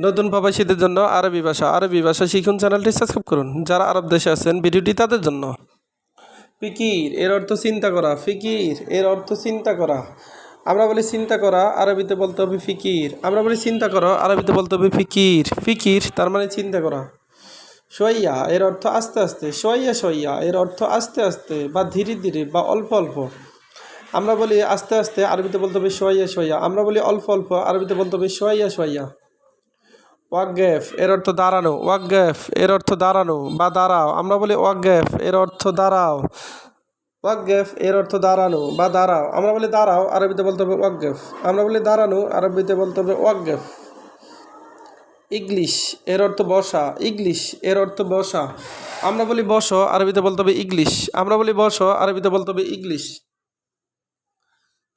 নতুন প্রবাসীদের জন্য আরবি ভাষা। আরবি ভাষা শিখুন, চ্যানেলটি সাবস্ক্রাইব করুন। যারা আরব দেশে আছেন, ভিডিওটি তাদের জন্য। ফিকির, এর অর্থ চিন্তা করা। ফিকির, এর অর্থ চিন্তা করা। আমরা বলি চিন্তা করা, আরবিতে বলতে হবে ফিকির। আমরা বলি চিন্তা করো, আরবিতে বলতে হবে ফিকির। ফিকির, তার মানে চিন্তা করা। সইয়া, এর অর্থ আস্তে আস্তে। সইয়া সইয়া, এর অর্থ আস্তে আস্তে বা ধীরে ধীরে বা অল্প অল্প। আমরা বলি আস্তে আস্তে, আরবিতে বলতে হবে সোয়াইয়া সোয়াইয়া আমরা বলি অল্প অল্প, আরবিতে বলতে হবে সোয়াইয়া সোয়াইয়া ওয়াকগেফ এর অর্থ দাঁড়ানো। ওয়াকগেফ এর অর্থ দাঁড়ানো বা দাঁড়াও। আমরা বলি ওয়াকগেফ এর অর্থ দাঁড়াও। ওয়াকগেফ এর অর্থ দাঁড়ানো বা দাঁড়াও। আমরা বলি দাঁড়াও, আরবিতে বলতে হবে ওয়াকগেফ আমরা বলি দাঁড়ানো, আরবিতে বলতে হবে ওয়াকগেফ ইংলিশ এর অর্থ বসা। ইংলিশ এর অর্থ বসা। আমরা বলি বসো, আরবিতে বলতে হবে ইংলিশ আমরা বলি বসো, আরবিতে বলতে হবে ইংলিশ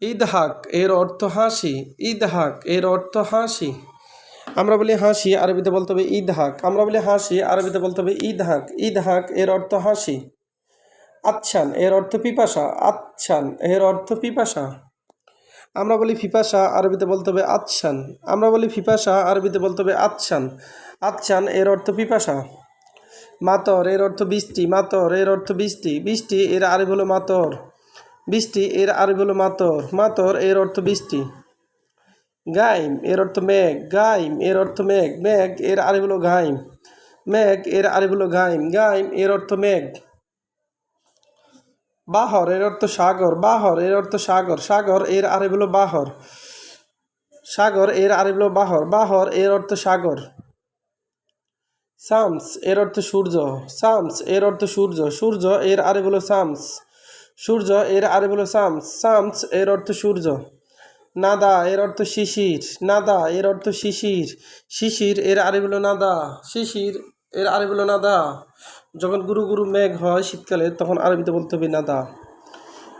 ইদহাক, এর অর্থ হাসি। ইদহাক, এর অর্থ হাসি। আমরা বলি হাসি, আরবিতে বলতে হবে ঈদ হাক। আমরা বলি হাসি, আরবিতে বলতে হবে ঈদ হাক। ঈদ হাক এর অর্থ হাসি। আচ্ছান এর অর্থ পিপাসা। আচ্ছান এর অর্থ পিপাসা। আমরা বলি পিপাসা আরবিতে বলতে হবে আচ্ছান। আমরা বলি পিপাসা আরবিতে বলতে হবে আচ্ছান। আচ্ছান এর অর্থ পিপাসা। মাতর এর অর্থ বৃষ্টি। মাতর এর অর্থ বৃষ্টি। বৃষ্টি এর আরবি হলো মাতর। বৃষ্টি এর আরবি হলো মাতর। মাতর এর অর্থ বৃষ্টি। গাইম, এর অর্থ মেঘ। গাইম, এর অর্থ মেঘ। মেঘ, এর আরবি হলো গাইম। মেঘ, এর আরবি হলো গাইম। গাইম, এর অর্থ মেঘ। বাহর, এর অর্থ সাগর। বাহর, এর অর্থ সাগর। সাগর, এর আরবি হলো বাহর। সাগর, এর আরবি হলো বাহর। বাহর, এর অর্থ সাগর। সামস এর অর্থ সূর্য। সামস এর অর্থ সূর্য। সূর্য, এর আরবি হলো সামস সূর্য, এর আরবি হলো সামস সামস এর অর্থ সূর্য। নাদা, এর অর্থ শিশির। নাদা, এর অর্থ শিশির। শিশির, এর আরবি হলো নাদা। শিশির, এর আরবি হলো নাদা। যখন গুরু গুরু মেঘ হয় শীতকালে, তখন আরবিতে বলতে হবে নাদা।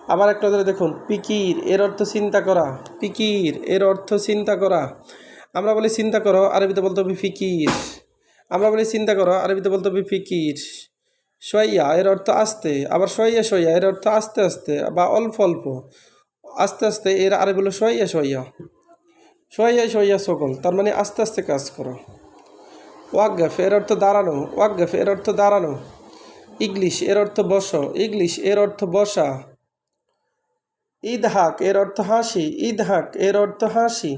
আবার একটা ধরে দেখুন, পিকির, এর অর্থ চিন্তা করা। পিকির, এর অর্থ চিন্তা করা। আমরা বলি চিন্তা করো, আরবিতে বলতে হবে ফিকির। আমরা বলি চিন্তা করো, আরবিতে বলতে হবে ফিকির। সইয়া এর অর্থ আস্তে। আবার সইয়া সইয়া এর অর্থ আস্তে আস্তে, বা অল্প অল্প। আস্তে আস্তে এর আরবি হলো সইয়া সইয়া সইয়া সইয়া সকল তার মানে আস্তে আস্তে কাজ করো ওয়াকগাফ এর অর্থ দাঁড়ানো ওয়াকগাফ এর অর্থ দাঁড়ানো ইংলিশ এর অর্থ বস ইংলিশ এর অর্থ বসা ঈদ হাক এর অর্থ হাসি ঈদ হাক এর অর্থ হাসি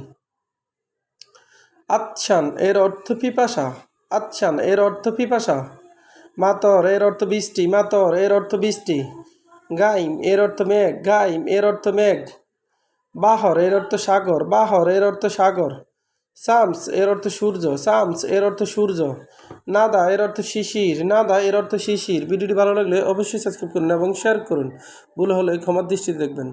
আচ্ছান এর অর্থ পিপাসা আচ্ছান এর অর্থ পিপাসা মাতর এর অর্থ বৃষ্টি মাতর এর অর্থ বৃষ্টি গাইম, এর অর্থ মেঘ, গাইম, এর অর্থ মেঘ। বাহর, এর অর্থ সাগর, বাহর, এর অর্থ সাগর। সামস এর অর্থ সূর্য সামস এর অর্থ সূর্য। নাদা, এর অর্থ শিশির, নাদা, এর অর্থ শিশির। ভিডিওটি ভালো লাগলে অবশ্যই সাবস্ক্রাইব করুন এবং শেয়ার করুন। ভুল হলে ক্ষমার দৃষ্টিতে দেখবেন।